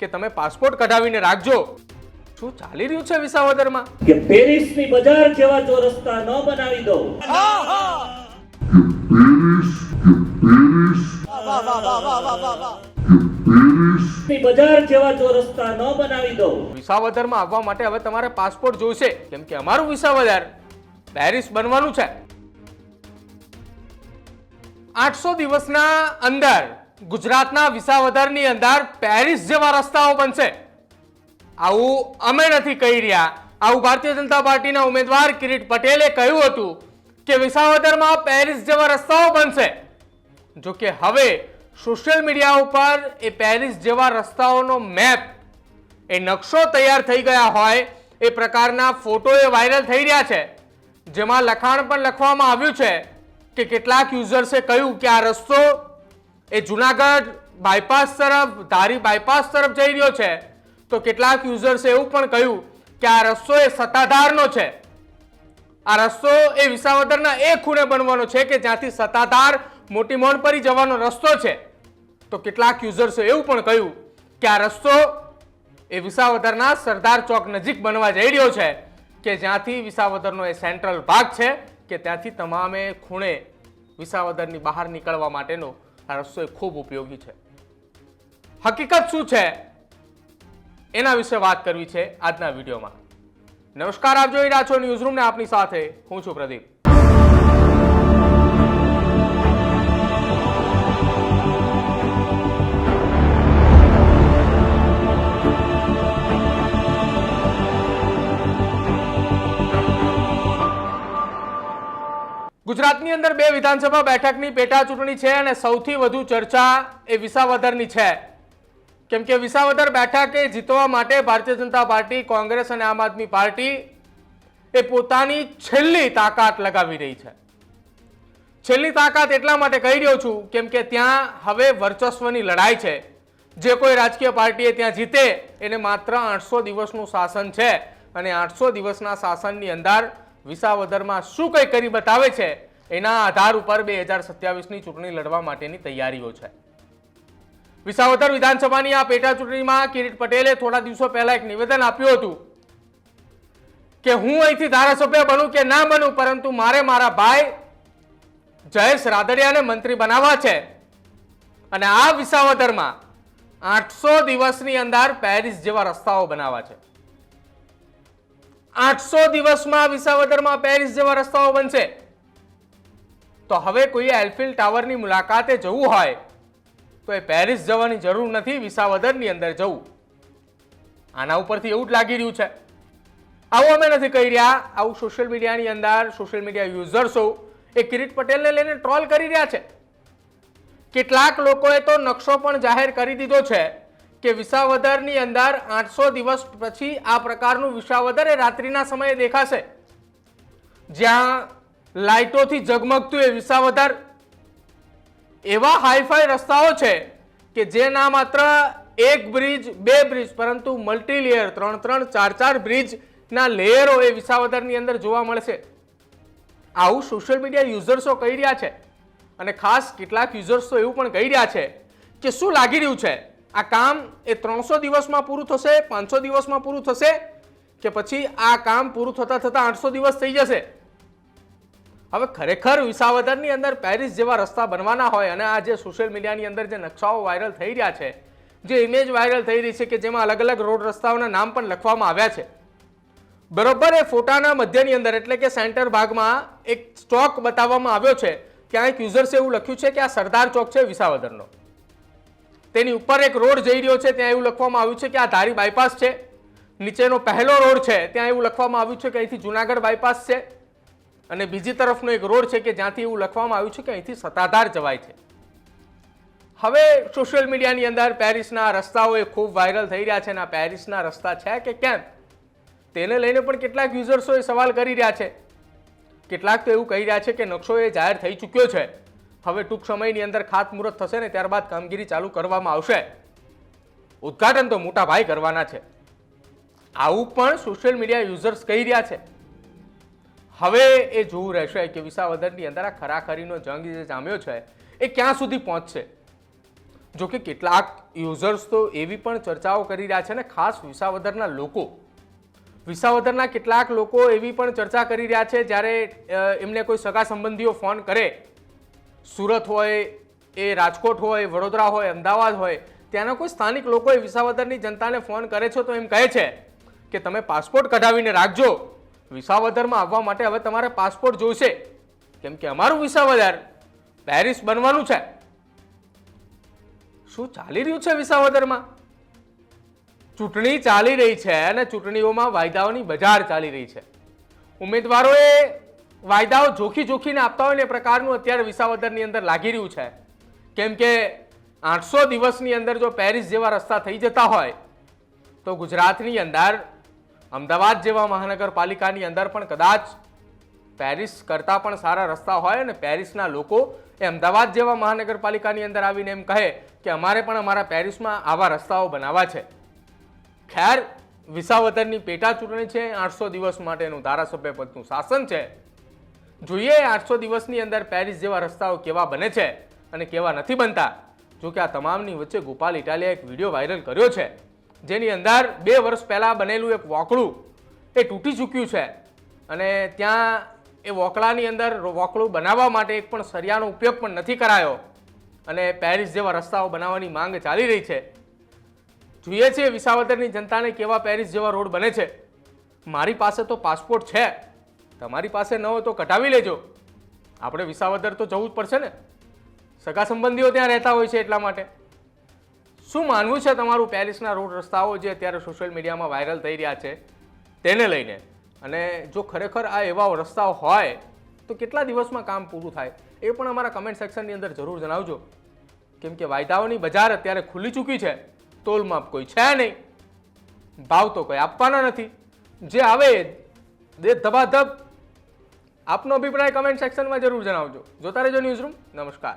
કે તમે પાસપોર્ટ કઢાવીને રાખજો. શું ચાલી રહ્યું છે વિસાવદરમાં? કે પેરિસની બજાર જેવા જો રસ્તા ન બનાવી દો પેરિસની બજાર જેવા જો રસ્તા ન બનાવી દો વિસાવદરમાં આવવા માટે હવે તમારે પાસપોર્ટ જોઈશે કેમ કે અમારું વિસાવદર પેરિસ બનવાનું છે. આઠસો દિવસના અંદર ગુજરાતના વિસાવદરની અંદર પેરિસ જેવા રસ્તાઓ બનશે. આવું અમે નથી કહી રહ્યા. આવું ભારતીય જનતા પાર્ટીના ઉમેદવાર કિરીટ પટેલે કહ્યું હતું કે વિસાવદરમાં પેરિસ જેવા રસ્તાઓ બનશે. જો કે હવે સોશિયલ મીડિયા ઉપર એ પેરિસ જેવા રસ્તાઓનો મેપ એ નકશો તૈયાર થઈ ગયા હોય એ પ્રકારના ફોટો એ વાયરલ થઈ રહ્યા છે. જેમાં લખાણ પણ લખવામાં આવ્યું છે કે કેટલાક યુઝર્સે કહ્યું કે આ રસ્તો એ જુનાગઢ બાયપાસ તરફ, ધારી બાયપાસ તરફ જઈ રહ્યો છે. તો કેટલાક યુઝર્સે એવું પણ કહ્યું કે આ રસ્તો એ સત્તાધારનો છે. આ રસ્તો એ વિસાવદરના એ ખૂણે બનવાનો છે કે જ્યાંથી સત્તાધાર મોટી મોનપરી જવાનો રસ્તો છે. તો કેટલાક યુઝર્સે એવું પણ કહ્યું કે આ રસ્તો એ વિસાવદરના સરદાર ચોક નજીક બનવા જઈ રહ્યો છે કે જ્યાંથી વિસાવદરનો એ સેન્ટ્રલ ભાગ છે કે ત્યાંથી તમામે ખૂણે વિસાવદરની બહાર નીકળવા માટેનો આ રસ્તો એ ખૂબ ઉપયોગી છે. હકીકત શું છે? એના વિશે વાત કરવી છે આજના વિડીયોમાં. નમસ્કાર, આપ જોઈ રહ્યા છો ન્યૂઝરૂમને આપની સાથે હું છું પ્રદીપ. ગુજરાતની અંદર બે વિધાનસભા બેઠકની પેટા ચૂંટણી છે અને સૌથી વધુ ચર્ચા એ વિસાવદરની છે. કેમ કે વિસાવદર બેઠક જીતવા માટે ભારતીય જનતા પાર્ટી, કોંગ્રેસ અને આમ આદમી પાર્ટી એ પોતાની છેલ્લી તાકાત લગાવી રહી છે. છેલ્લી તાકાત એટલા માટે કહી રહ્યો છું, કેમ કે ત્યાં હવે વર્ચસ્વની લડાઈ છે. જે કોઈ રાજકીય પાર્ટીએ ત્યાં જીતે, એને માત્ર આઠસો દિવસનું શાસન છે. અને આઠસો દિવસના શાસનની અંદર વિસાવદરમાં શું કંઈ કરી બતાવે છે? એના આધાર ઉપર બે હજાર સત્યાવીસની ચૂંટણી લડવા માટેની તૈયારીઓ છે. વિસાવદર વિધાનસભાની આ પેટા ચૂંટણીમાં કિરીટ પટેલે થોડા દિવસો પહેલા એક નિવેદન આપ્યું હતું કે હું અહીંથી ધારાસભ્ય બનું કે ના બનું, પરંતુ મારે મારા ભાઈ જયેશ રાદડિયાને મંત્રી બનાવવા છે. અને આ વિસાવદરમાં આઠસો દિવસની અંદર પેરિસ જેવા રસ્તાઓ બનાવવા છે. આઠસો દિવસમાં વિસાવદરમાં પેરિસ જેવા રસ્તાઓ બનશે. તો હવે કોઈએ એલ્ફિલ ટાવરની મુલાકાતે જવું હોય, તો એ પેરિસ જવાની જરૂર નથી વિસાવદરની અંદર જવું. આના ઉપરથી એવું જ લાગી રહ્યું છે. આવું અમે નથી કહી રહ્યા. આવું સોશિયલ મીડિયાની અંદર, સોશિયલ મીડિયા યુઝર્સો એ કિરીટ પટેલને લઈને ટ્રોલ કરી રહ્યા છે. કેટલાક લોકોએ તો નકશો પણ જાહેર કરી દીધો છે. કે વિસાવદરની અંદર આઠસો દિવસ પછી આ પ્રકારનું વિસાવદર એ રાત્રિના સમયે દેખાશે. જ્યાં લાઇટોથી ઝગમગતું એ વિસાવદર. એવા હાઈફાઈ રસ્તાઓ છે કે જે ના માત્ર એક બ્રિજ, બે બ્રિજ, પરંતુ મલ્ટી લેયર ત્રણ ત્રણ ચાર ચાર બ્રિજના લેયરો એ વિસાવદરની અંદર જોવા મળશે. આવું સોશિયલ મીડિયા યુઝર્સો કહી રહ્યા છે. અને ખાસ કેટલાક યુઝર્સો એવું પણ કહી રહ્યા છે કે શું લાગી રહ્યું છે? આ કામ એ ત્રણસો દિવસમાં પૂરું થશે, પાંચસો દિવસમાં પૂરું થશે કે પછી આ કામ પૂરું થતાં થતાં આઠસો દિવસ થઈ જશે? હવે ખરેખર વિસાવદરની અંદર પેરિસ જેવા રસ્તા બનવાના હોય અને આ જે સોશિયલ મીડિયાની અંદર જે નકશાઓ વાયરલ થઈ રહ્યા છે, જે ઇમેજ વાયરલ થઈ રહી છે કે જેમાં અલગ અલગ રોડ રસ્તાઓના નામ પણ લખવામાં આવ્યા છે. બરોબર એ ફોટાના મધ્યની અંદર એટલે કે સેન્ટર ભાગમાં એક ચોક બતાવવામાં આવ્યો છે ત્યાં એક યુઝર્સે એવું લખ્યું છે કે આ સરદાર ચોક છે વિસાવદરનો. તેની ઉપર એક રોડ જઈ રહ્યો છે, ત્યાં એવું લખવામાં આવ્યું છે કે આ ધારી બાયપાસ છે. નીચેનો પહેલો રોડ છે, ત્યાં એવું લખવામાં આવ્યું છે કે અહીંથી જુનાગઢ બાયપાસ છે. અને બીજી તરફનો એક રોડ છે કે જ્યાંથી એવું લખવામાં આવ્યું છે કે અહીંથી સત્તાધાર જવાય છે. હવે સોશિયલ મીડિયાની અંદર પેરિસના રસ્તાઓ એ ખૂબ વાયરલ થઈ રહ્યા છે અને આ પેરિસના રસ્તા છે કે કેમ? તેને લઈને પણ કેટલાક યુઝર્સોએ સવાલ કરી રહ્યા છે. કેટલાક તો એવું કહી રહ્યા છે કે નકશો એ જાહેર થઈ ચૂક્યો છે. હવે ટૂંક સમયની અંદર ખાતમુહૂર્ત થશે ને ત્યારબાદ કામગીરી ચાલુ કરવામાં આવશે. ઉદ્ઘાટન તો મોટા ભાઈ કરવાના છે. આવું પણ સોશિયલ મીડિયા યુઝર્સ કહી રહ્યા છે. હવે એ જોવું રહેશે કે વિસાવદરની અંદર આ ખરાખરીનો જંગ જે જામ્યો છે, એ ક્યાં સુધી પહોંચશે? જો કે કેટલાક યુઝર્સ તો એવી પણ ચર્ચાઓ કરી રહ્યા છે ને ખાસ વિસાવદરના લોકો. વિસાવદરના કેટલાક લોકો એવી પણ ચર્ચા કરી રહ્યા છે જ્યારે એમને કોઈ સગા સંબંધીઓ ફોન કરે સુરત હોય, એ રાજકોટ હોય, વડોદરા હોય, અમદાવાદ હોય, ત્યાંના કોઈ સ્થાનિક લોકોએ વિસાવદરની જનતાને ફોન કરે છે તો એમ કહે છે કે તમે પાસપોર્ટ કઢાવીને રાખજો. વિસાવદરમાં આવવા માટે હવે તમારે પાસપોર્ટ જોઈશે. કેમ કે અમારું વિસાવદર પેરિસ બનવાનું છે. શું ચાલી રહ્યું છે વિસાવદરમાં? ચૂંટણી ચાલી રહી છે અને ચૂંટણીઓમાં વાયદાઓની બજાર ચાલી રહી છે. ઉમેદવારોએ વાયદાઓ જોખી જોખીને આપતા હોય ને એ પ્રકારનું અત્યારે વિસાવદરની અંદર લાગી રહ્યું છે. કેમ કે આઠસો દિવસની અંદર જો પેરિસ જેવા રસ્તા થઈ જતા હોય, તો ગુજરાતની અંદર, અમદાવાદ જેવા મહાનગરપાલિકાની અંદર પણ કદાચ પેરિસ કરતાં પણ સારા રસ્તા હોય અને પેરિસના લોકો એ અમદાવાદ જેવા મહાનગરપાલિકાની અંદર આવીને એમ કહે કે અમારે પણ અમારા પેરિસમાં આવા રસ્તાઓ બનાવવા છે. ખેર, વિસાવદરની પેટા ચૂંટણી છે, આઠસો દિવસ માટેનું ધારાસભ્ય પદનું શાસન છે. જોઈએ આઠસો દિવસની અંદર પેરિસ જેવા રસ્તાઓ કેવા બને છે અને કેવા નથી બનતા. જોકે આ તમામની વચ્ચે ગોપાલ ઇટાલિયા એક વીડિયો વાયરલ કર્યો છે. જેની અંદર બે વર્ષ પહેલાં બનેલું એક વોકળું એ તૂટી ચૂક્યું છે. અને ત્યાં એ વોકળાની અંદર વોકળું બનાવવા માટે એક પણ સરિયાનો ઉપયોગ પણ નથી કરાયો. અને પેરિસ જેવા રસ્તાઓ બનાવવાની માંગ ચાલી રહી છે. જોઈએ છીએ વિસાવદરની જનતાને કેવા પેરિસ જેવા રોડ બને છે. મારી પાસે તો પાસપોર્ટ છે. તમારી પાસે ન હોય તો કઢાવી લેજો. આપણે વિસાવદર તો જવું જ પડશે ને. સગા સંબંધીઓ ત્યાં રહેતા હોય છે એટલા માટે. શું માનવું છે તમારું પેરિસના રોડ રસ્તાઓ જે અત્યારે સોશિયલ મીડિયામાં વાયરલ થઈ રહ્યા છે, તેને લઈને? અને જો ખરેખર આ એવા રસ્તાઓ હોય, તો કેટલા દિવસમાં કામ પૂરું થાય? એ પણ અમારા કમેન્ટ સેક્શનની અંદર જરૂર જણાવજો. કેમ કે વાયદાઓની બજાર અત્યારે ખુલ્લી ચૂકી છે. તોલમાપ કોઈ છે નહીં. ભાવ તો કોઈ આપવાનો નથી. જે આવે દે આપનો અભિપ્રાય કમેન્ટ સેક્શનમાં જરૂર જણાવજો. જોતા રહેજો ન્યૂઝ રૂમ નમસ્કાર.